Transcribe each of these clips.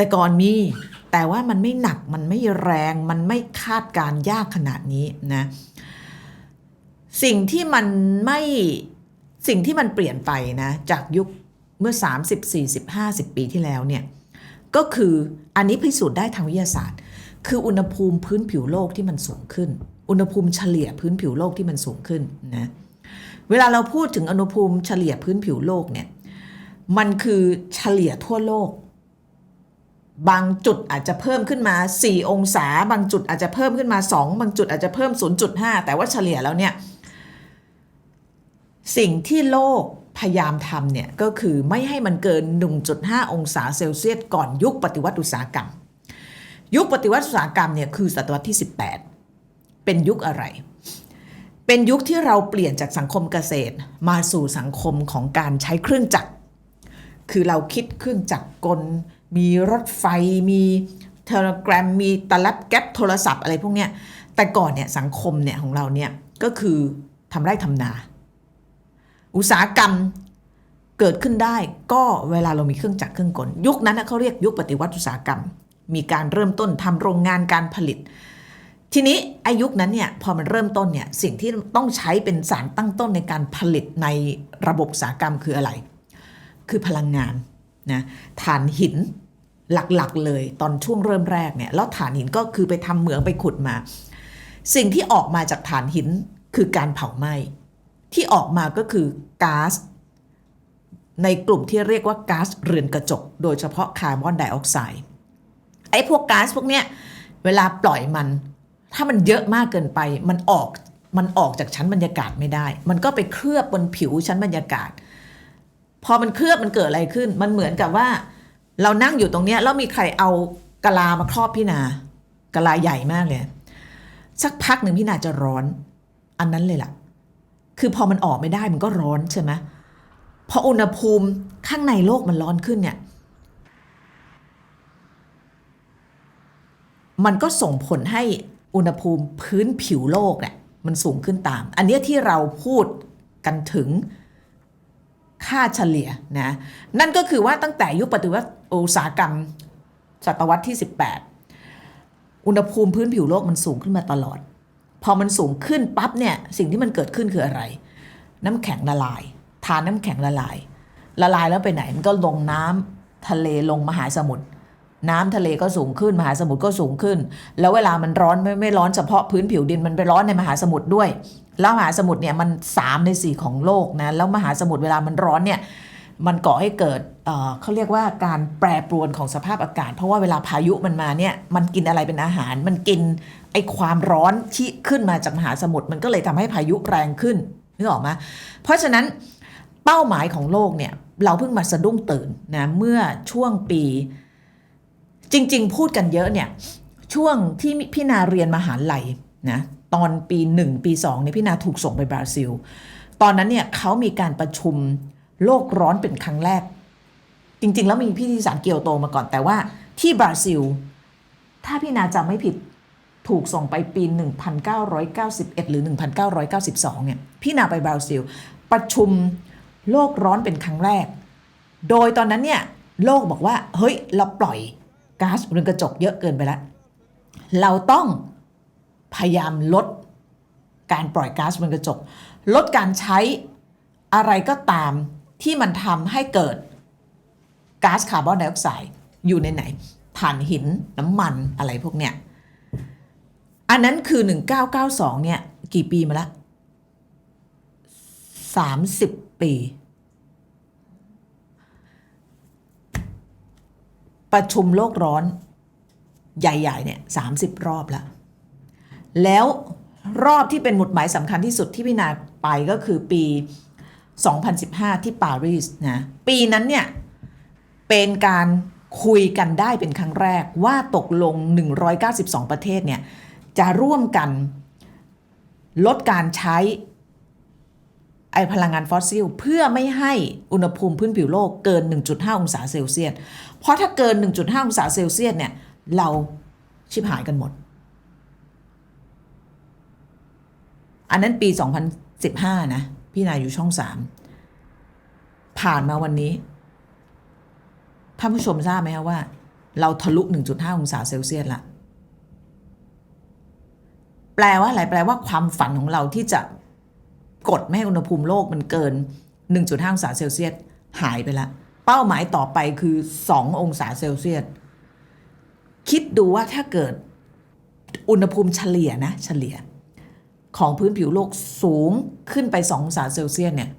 แต่ก่อนมี แต่ว่ามันไม่หนักมันไม่แรงมันไม่คาดการยากขนาดนี้นะสิ่งที่มันไม่สิ่งที่มันเปลี่ยนไปนะจากยุคเมื่อ 30 40 50 ปีที่แล้วเนี่ยก็คืออันนี้พิสูจน์ได้ทางวิทยาศาสตร์ คืออุณหภูมิพื้นผิวโลกที่มันสูงขึ้น อุณหภูมิเฉลี่ยพื้นผิวโลกที่มันสูงขึ้นนะเวลาเราพูดถึงอุณหภูมิเฉลี่ยพื้นผิวโลกเนี่ยมันคือเฉลี่ยทั่วโลก บางจุดอาจจะเพิ่มขึ้นมา 4 องศา บางจุดอาจจะเพิ่มขึ้นมา 2 บางจุดอาจจะเพิ่ม 0.5 แต่ว่าเฉลี่ยแล้วเนี่ยสิ่งที่โลกพยายามทำเนี่ยก็คือไม่ให้มันเกิน 1.5 องศาเซลเซียสก่อนยุคปฏิวัติอุตสาหกรรม ยุคปฏิวัติอุตสาหกรรมเนี่ยคือศตวรรษที่ 18 เป็นยุคอะไร เป็นยุคที่เราเปลี่ยนจากสังคมเกษตรมาสู่สังคมของการใช้เครื่องจักร คือเราคิดเครื่องจักรกล มีรถไฟมีเทเลกราฟมีตลับแก๊ปโทรศัพท์อะไรพวกเนี้ยแต่ก่อนเนี่ยสังคมเนี่ยของเราเนี่ยก็คือทำไร่ทำนา อุตสาหกรรมเกิดขึ้นได้ก็เวลาเรามีเครื่องจักรเครื่องกล ยุคนั้นเขาเรียกยุคปฏิวัติอุตสาหกรรม มีการเริ่มต้นทำโรงงานการผลิต ทีนี้อายุคนั้นเนี่ยพอมันเริ่มต้นเนี่ยสิ่งที่ต้องใช้เป็นสารตั้งต้นในการผลิตในระบบอุตสาหกรรมคืออะไร คือพลังงาน นะถ่านหินหลักๆเลยตอนช่วงเริ่มแรกเนี่ยแล้วถ่านหินก็คือไปทำเหมืองไปขุดมา สิ่งที่ออกมาจากถ่านหินคือการเผาไหม้ที่ออกมาก็คือก๊าซในกลุ่มที่เรียกว่าก๊าซเรือนกระจก โดยเฉพาะคาร์บอนไดออกไซด์ไอ้พวกก๊าซพวกเนี้ยเวลาปล่อยมัน ถ้ามันเยอะมากเกินไปมันออกมันออกจากชั้นบรรยากาศไม่ได้ มันก็ไปเคลือบบนผิวชั้นบรรยากาศ พอมันเคลือบมันเกิดอะไรขึ้น มันเหมือนกับว่า เรานั่งอยู่ตรงเนี้ยแล้วมีใครเอากะลามาครอบพี่นากะลาใหญ่มากเลย สักพักหนึ่งพี่นาจะร้อน อันนั้นเลยล่ะ คือพอมันออกไม่ได้มันก็ร้อนใช่ไหมพออุณหภูมิข้างในโลกมันร้อนขึ้นเนี่ย มันก็ส่งผลให้อุณหภูมิพื้นผิวโลกเนี่ยมันสูงขึ้นตาม อันนี้ที่เราพูดกันถึง ค่าเฉลี่ยนะนั่นก็คือว่าตั้งแต่ยุคปฏิวัติอุตสาหกรรมศตวรรษที่ 18 อุณหภูมิพื้นผิวโลกมันสูงขึ้นมาตลอด พอมันสูงขึ้นปั๊บเนี่ยสิ่งที่มันเกิดขึ้นคืออะไร น้ำแข็งละลายทานน้ำแข็งละลาย ละลายแล้วไปไหนมันก็ลงน้ำทะเลลงมหาสมุทรน้ำทะเลก็สูงขึ้นมหาสมุทรก็สูงขึ้น แล้วเวลามันร้อนไม่ไม่ร้อนเฉพาะพื้นผิวดินมันไปร้อนในมหาสมุทรด้วย แล้วมหาสมุทรเนี่ยมัน 3 ใน 4 ของโลกนะแล้วมหาสมุทรเวลามันร้อนเนี่ยมันก่อให้เกิดเเขาเรียกว่าการแปรปรวนของสภาพอากาศ เพราะว่าเวลาพายุมันมาเนี่ยมันกินอะไรเป็นอาหาร มันกินไอความร้อนที่ขึ้นมาจากมหาสมุทรมันก็เลยทำให้พายุแรงขึ้นนึกออกไหมเพราะฉะนั้นเป้าหมายของโลกเนี่ยเราเพิ่งมาสะดุ้งตื่นนะเมื่อช่วงปี จริง ๆ พูดกันเยอะเนี่ยช่วงที่พี่นาเรียนมหาลัยนะ ตอนปี 1 ปี 2เนี่ยพี่นาถูกส่งไปบราซิล ตอนนั้นเนี่ยเขามีการประชุมโลกร้อนเป็นครั้งแรก จริง ๆ แล้วมีพิธีสารเกียวโตมาก่อนแต่ว่าที่บราซิล ถ้าพี่นาจำไม่ผิดถูกส่งไปปี 1991 หรือ 1992 เนี่ย พี่นาไปบราซิล ประชุมโลกร้อนเป็นครั้งแรก โดยตอนนั้นเนี่ย โลกบอกว่า เฮ้ย เราปล่อยก๊าซเรือนกระจกเยอะเกินไปแล้ว เราต้อง พยายามลดการปล่อยก๊าซเรือนกระจก ลดการใช้อะไรก็ตามที่มันทำให้เกิดก๊าซคาร์บอนไดออกไซด์อยู่ในไหนถ่านหินน้ำมันอะไรพวกเนี้ยอันนั้นคือ 1992 เนี่ย กี่ปีมาละ30 ปี ประชุมโลกร้อนใหญ่ ๆ เนี่ย 30 รอบแล้ว แล้วรอบที่เป็นหมุดหมายสำคัญที่สุดที่พี่นาไปก็คือปี 2015 ที่ปารีสนะปีนั้นเนี่ยเป็นการคุยกันได้เป็นครั้งแรกว่าตกลง 192 ประเทศเนี่ยจะร่วมกันลดการใช้ไอพลังงานฟอสซิล เพื่อไม่ให้อุณหภูมิพื้นผิวโลกเกิน 1.5 องศาเซลเซียส เพราะถ้าเกิน 1.5 องศาเซลเซียสเนี่ยเราชิบหายกันหมด อันนั้นปี 2015 นะ พี่นายอยู่ช่อง3ผ่านมาวันนี้ท่านผู้ชมทราบไหมคะว่า เราทะลุ 1.5 องศาเซลเซียสละแปลว่าอะไรแปลว่าความฝันของเราที่จะกดไม่ให้อุณหภูมิโลกมันเกิน 1.5 องศาเซลเซียสหายไปละ เป้าหมายต่อไปคือ 2 องศาเซลเซียสคิดดูว่าถ้าเกิดอุณหภูมิเฉลี่ยนะ เฉลี่ย ของพื้นผิวโลกสูงขึ้นไป2องศาเซลเซียสเนี่ย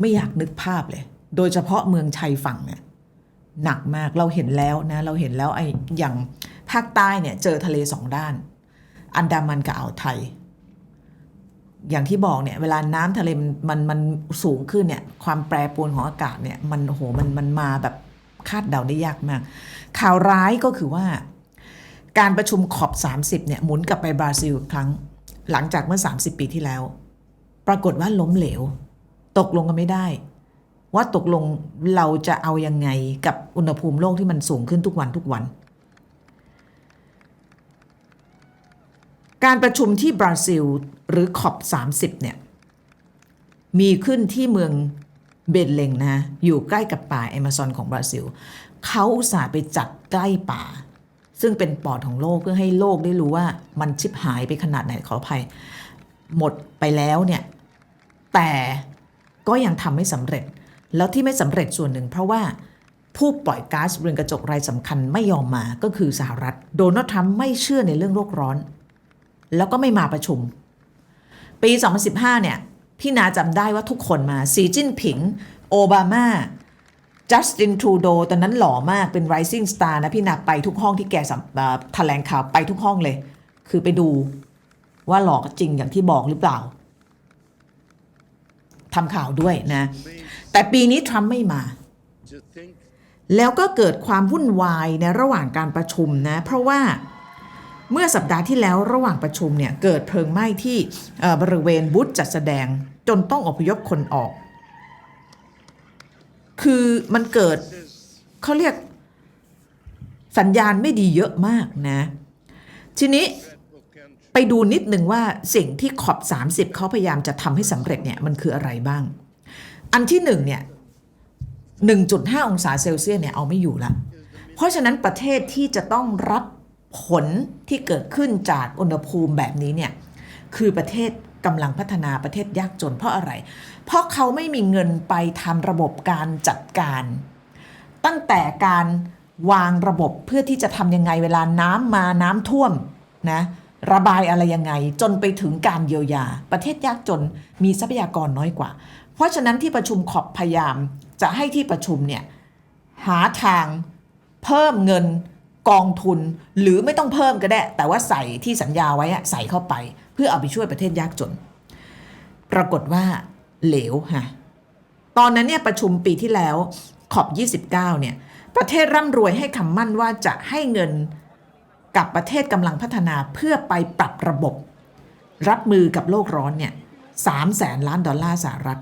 ไม่อยากนึกภาพเลย โดยเฉพาะเมืองชายฝั่งเนี่ยหนักมากเราเห็นแล้วนะเราเห็นแล้วไอ้อย่างภาคใต้เนี่ยเจอทะเลสองด้าน อันดามันกับอ่าวไทย อย่างที่บอกเนี่ยเวลาน้ำทะเลมันมันมนสูงขึ้นเนี่ยความแปรปรวนของอากาศเนี่ยมันโอ้โหมันมันมาแบบคาดเดาได้ยากมาก ข่าวร้ายก็คือว่า การประชุมขอบ 30เนี่ยหมุนกลับไปบราซิลอีกครั้ง หลังจากเมื่อ 30 ปีที่แล้ว ปรากฏว่าล้มเหลว ตกลงกันไม่ได้ ว่าตกลงเราจะเอายังไงกับอุณหภูมิโลกที่มันสูงขึ้นทุกวันทุกวัน การประชุมที่บราซิลหรือขอบ30 เนี่ย มีขึ้นที่เมืองเบนเลงนะ อยู่ใกล้กับป่าแอมะซอนของบราซิล เขาอุตส่าห์ไปจัดใกล้ป่า ซึ่งเป็นปอดของโลกเพื่อให้โลกได้รู้ว่ามันชิบหายไปขนาดไหนขออภัย หมดไปแล้วเนี่ยแต่ก็ยังทำไม่สำเร็จ แล้วที่ไม่สำเร็จส่วนหนึ่ง เพราะว่าผู้ปล่อยก๊าซเรือนกระจกรายสำคัญไม่ยอมมาก็คือสหรัฐ โดนัลด์ทรัมป์ไม่เชื่อในเรื่องโลกร้อน แล้วก็ไม่มาประชุม ปี 2015 เนี่ยพี่นาจำได้ว่าทุกคนมาสีจิ้นผิง โอบามา จัสตินทรูโดตอนนั้นหล่อมากเป็น rising star นะพี่นาไปทุกห้องที่แกแถลงข่าวไปทุกห้องเลย คือไปดูว่าหล่อจริงอย่างที่บอกหรือเปล่าทำข่าวด้วยนะ แต่ปีนี้ทรัมป์ไม่มา แล้วก็เกิดความวุ่นวายในระหว่างการประชุมนะ เพราะว่าเมื่อสัปดาห์ที่แล้วระหว่างประชุมเนี่ย เกิดเพลิงไหม้ที่บริเวณบูธจัดแสดงจนต้องอพยพคนออก คือมันเกิดเขาเรียกสัญญาณไม่ดีเยอะมากนะ ทีนี้ไปดูนิดหนึ่งว่าสิ่งที่ขอบ 30 เขาพยายามจะทำให้สำเร็จเนี่ยมันคืออะไรบ้าง อันที่หนึ่งเนี่ย1.5 องศาเซลเซียสเนี่ยเอาไม่อยู่ละ เพราะฉะนั้นประเทศที่จะต้องรับผลที่เกิดขึ้นจากอุณหภูมิแบบนี้เนี่ยคือประเทศ กำลังพัฒนาประเทศยากจนเพราะอะไร เพราะเขาไม่มีเงินไปทำระบบการจัดการ ตั้งแต่การวางระบบเพื่อที่จะทำยังไงเวลาน้ำมาน้ำท่วมนะระบายอะไรยังไงจนไปถึงการเยียวยา ประเทศยากจนมีทรัพยากรน้อยกว่า เพราะฉะนั้นที่ประชุมขอบพยายามจะให้ที่ประชุมเนี่ยหาทางเพิ่มเงินกองทุน หรือไม่ต้องเพิ่มก็ได้ แต่ว่าใส่ที่สัญญาไว้ใส่เข้าไป พื่อเอาไปช่วยประเทศยากจน ปรากฏว่าเหลวฮะตอนนั้นเนี่ยประชุมปีที่แล้วขอบ 29 เนี่ย ประเทศร่ำรวยให้คำมั่นว่าจะให้เงินกับประเทศกำลังพัฒนาเพื่อไปปรับระบบ รับมือกับโลกร้อนเนี่ยสามแสนล้านดอลลาร์สหรัฐ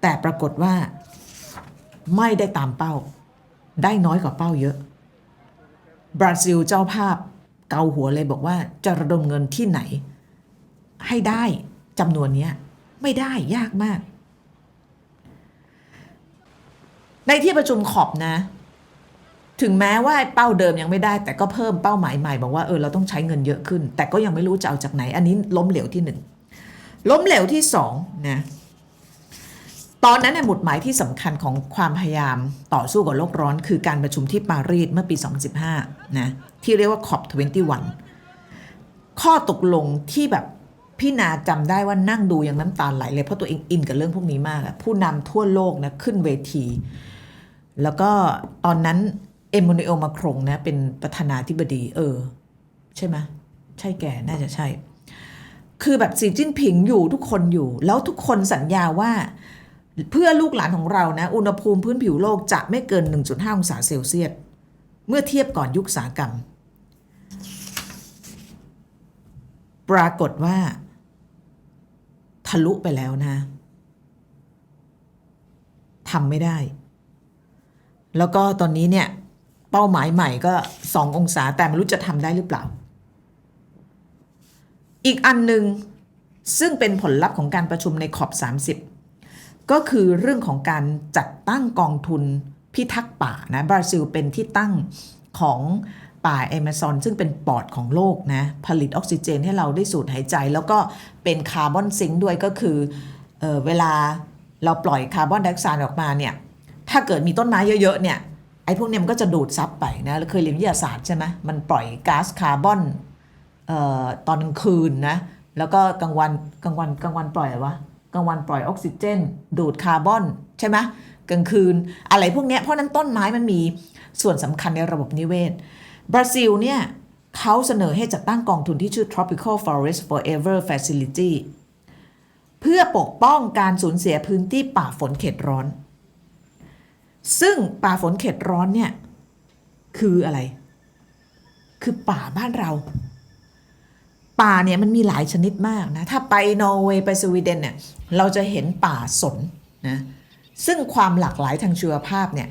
แต่ปรากฏว่าไม่ได้ตามเป้า ได้น้อยกว่าเป้าเยอะ บราซิลเจ้าภาพ เกาหัวเลยบอกว่าจะระดมเงินที่ไหน ให้ได้จำนวนนี้ไม่ได้ยากมาก ในที่ประชุมขอบนะ ถึงแม้ว่าเป้าเดิมยังไม่ได้ แต่ก็เพิ่มเป้าหมายใหม่บอกว่าเออเราต้องใช้เงินเยอะขึ้น แต่ก็ยังไม่รู้จะเอาจากไหน อันนี้ล้มเหลวที่หนึ่งล้มเหลวที่สองนะตอนนั้นเนี่ยหมุดหมายที่สำคัญของความพยายามต่อสู้กับโลกร้อน คือการประชุมที่ปารีสเมื่อปี 2015 นะ ที่เรียกว่า COP 21 ข้อตกลงที่แบบพี่นาจำได้ว่านั่งดูอย่างน้ำตาไหลเลย เพราะตัวเองอินกับเรื่องพวกนี้มากผู้นำทั่วโลกนะขึ้นเวที แล้วก็ตอนนั้นเอม a นูเอลมาครงนะเป็นประธานาธิบดี เออ ใช่ไหมใช่แกน่าจะใช่ คือแบบสีจิ้นผิงอยู่ทุกคนอยู่ แล้วทุกคนสัญญาว่า เพื่อลูกหลานของเรานะ อุณหภูมิพื้นผิวโลกจะไม่เกิน 1.5 องศาเซลเซียส เมื่อเทียบก่อนยุคสากรรม ปรากฏว่า ทะลุไปแล้วนะทำไม่ได้ แล้วก็ตอนนี้เนี่ย เป้าหมายใหม่ก็2องศาแต่ไม่รู้จะทำได้หรือเปล่า อีกอันหนึ่งซึ่งเป็นผลลัพธ์ของการประชุมในขอบ 30 ก็คือเรื่องของการจัดตั้งกองทุน พิทักษ์ป่านะบราซิลเป็นที่ตั้งของป่าแอมะซอนซึ่งเป็นปอดของโลกนะผลิตออกซิเจนให้เราได้สูดหายใจ แล้วก็เป็นคาร์บอนซิงค์ด้วยก็คือเออเวลาเราปล่อยคาร์บอนไดออกไซด์ออกมาเนี่ยถ้าเกิดมีต้นไม้เยอะๆเนี่ยไอ้พวกเนี้ยมันก็จะดูดซับไปนะเราเคยเรียนวิทยาศาสตร์ใช่ไหมมันปล่อยก๊าซคาร์บอนออตอนกลางคืนนะแล้วก็กลางวันกลางวันกลางวันปล่อยอะไรวะกลางวันปล่อยออกซิเจน ดูดคาร์บอนใช่ไหม กลางคืน อะไรพวกนี้เพราะฉะนั้นต้นไม้มันมีส่วนสำคัญในระบบนิเวศ บราซิลเนี่ยเขาเสนอให้จัดตั้งกองทุนที่ชื่อ Tropical Forest Forever Facility เพื่อปกป้องการสูญเสียพื้นที่ป่าฝนเขตร้อน ซึ่งป่าฝนเขตร้อนเนี่ยคืออะไร คือป่าบ้านเรา ป่าเนี่ยมันมีหลายชนิดมากนะ ถ้าไปนอร์เวย์ไปสวีเดนเนี่ยเราจะเห็นป่าสนนะ ซึ่งความหลากหลายทางชีวภาพเนี่ย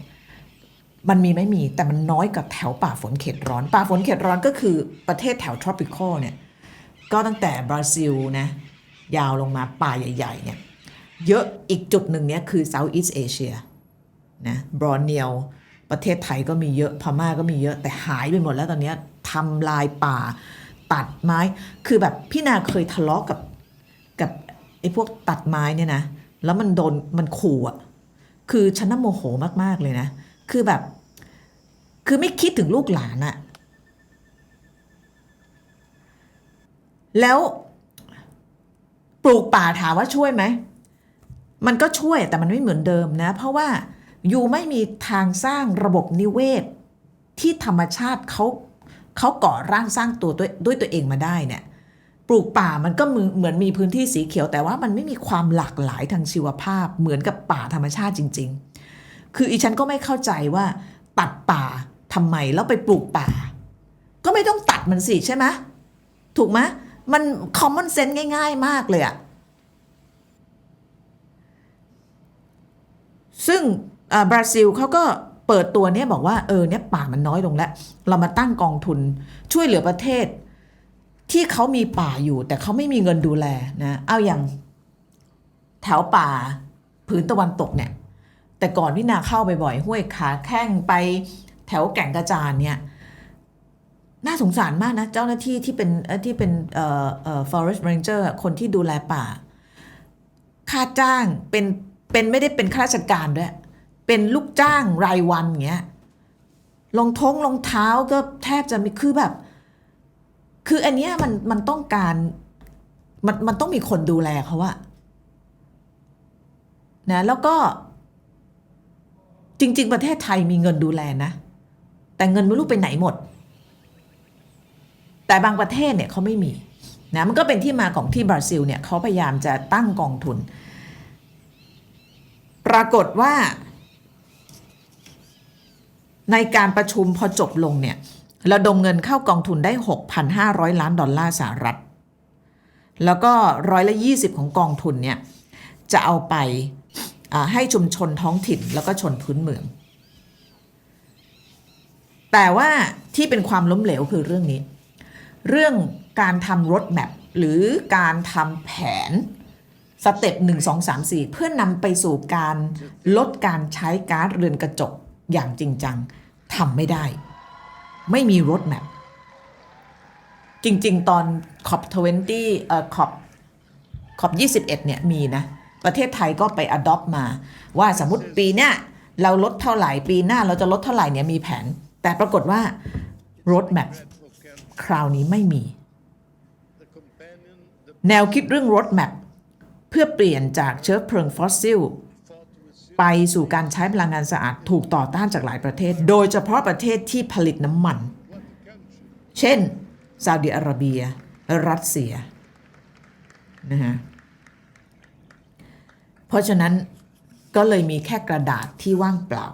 มันมีไม่มีแต่มันน้อยกว่าแถวป่าฝนเขตร้อน ป่าฝนเขตร้อนก็คือประเทศแถว tropical เนี่ยก็ตั้งแต่บราซิลนะยาวลงมาป่าใหญ่ๆเนี่ยเยอะอีกจุดหนึ่งเนี่ยคือ Southeast Asia นะบรอนเนียวประเทศไทยก็มีเยอะพม่าก็มีเยอะแต่หายไปหมดแล้วตอนนี้ทำลายป่าตัดไม้ คือแบบพี่นาเคยทะเลาะกับกับไอ้พวกตัดไม้เนี่ยนะแล้วมันโดนมันขู่อะ คือฉันน่ะโมโหมาก ๆ เลยนะ คือแบบ คือไม่คิดถึงลูกหลานอะแล้วปลูกป่าถามว่าช่วยไหม มันก็ช่วยแต่มันไม่เหมือนเดิมนะ เพราะว่ายูไม่มีทางสร้างระบบนิเวศ ที่ธรรมชาติเขาเขาก่อร่างสร้างตัวด้วยด้วยตัวเองมาได้เนี่ย ปลูกป่ามันก็มือเหมือนมีพื้นที่สีเขียวแต่ว่ามันไม่มีความหลากหลายทางชีวภาพเหมือนกับป่าธรรมชาติจริง ๆ คืออีฉันก็ไม่เข้าใจว่า ตัดป่าทำไมแล้วไปปลูกป่า ก็ไม่ต้องตัดมันสิใช่ไหมถูกไหมมัน common sense ง่าย ๆ มากเลยอะซึ่งอ่าบราซิลเขาก็เปิดตัวเนี่ยบอกว่าเออเนี่ยป่ามันน้อยลงแล้ว เรามาตั้งกองทุนช่วยเหลือประเทศ ที่เขามีป่าอยู่แต่เขาไม่มีเงินดูแลนะเอาอย่างแถวป่าพื้นตะวันตกเนี่ย แต่ก่อนพี่นาเข้าไปบ่อยห้วยขาแข้งไปแถวแก่งกระจานเนี่ยน่าสงสารมากนะ เจ้าหน้าที่ที่เป็นที่เป็นเอ่อเอ่อ forest ranger คนที่ดูแลป่า ค่าจ้างเป็นเป็นไม่ได้เป็นข้าราชการด้วย เป็นลูกจ้างรายวันเงี้ยรองท้องรองเท้าก็แทบจะมีคือแบบ คืออันเนี้ยมันมันต้องการ มันมันต้องมีคนดูแลเขาอะนะแล้วก็ จริง ๆ ประเทศไทยมีเงินดูแลนะแต่เงินไม่รู้ไปไหนหมด แต่บางประเทศเนี่ยเขาไม่มีนะมันก็เป็นที่มาของที่บราซิลเนี่ยเขาพยายามจะตั้งกองทุน ปรากฏว่า ในการประชุมพอจบลงเนี่ย ระดมเงินเข้ากองทุนได้ 6,500 ล้านดอลลาร์สหรัฐ แล้วก็ร้อยละ20 ของกองทุนเนี่ย จะเอาไปให้ชุมชนท้องถิ่นแล้วก็ชนพื้นเมือง แต่ว่าที่เป็นความล้มเหลวคือเรื่องนี้ เรื่องการทำรถแมพหรือการทำแผนสเต็ป1 2 3 4 เพื่อนำไปสู่การลดการใช้ก๊าซเรือนกระจกอย่างจริงจังทำไม่ได้ ไม่มีรถแมพจริง ๆ ตอนขอบ20เอ่อขอบขอบ21เนี่ยมีนะ ประเทศไทยก็ไป adopt มา ว่าสมมติปีเนี้ยเราลดเท่าไหร่ปีหน้าเราจะลดเท่าไหร่เนี่ยมีแผน แต่ปรากฏว่ารถแมพคราวนี้ไม่มี แนวคิดเรื่องรถแมพเพื่อเปลี่ยนจากเชื้อเพลิงฟอสซิล ไปสู่การใช้พลังงานสะอาดถูกต่อต้านจากหลายประเทศ โดยเฉพาะประเทศที่ผลิตน้ำมัน เช่นซาอุดิอาระเบีย รัสเซียนะฮะเพราะฉะนั้นก็เลยมีแค่กระดาษที่ว่างเปล่า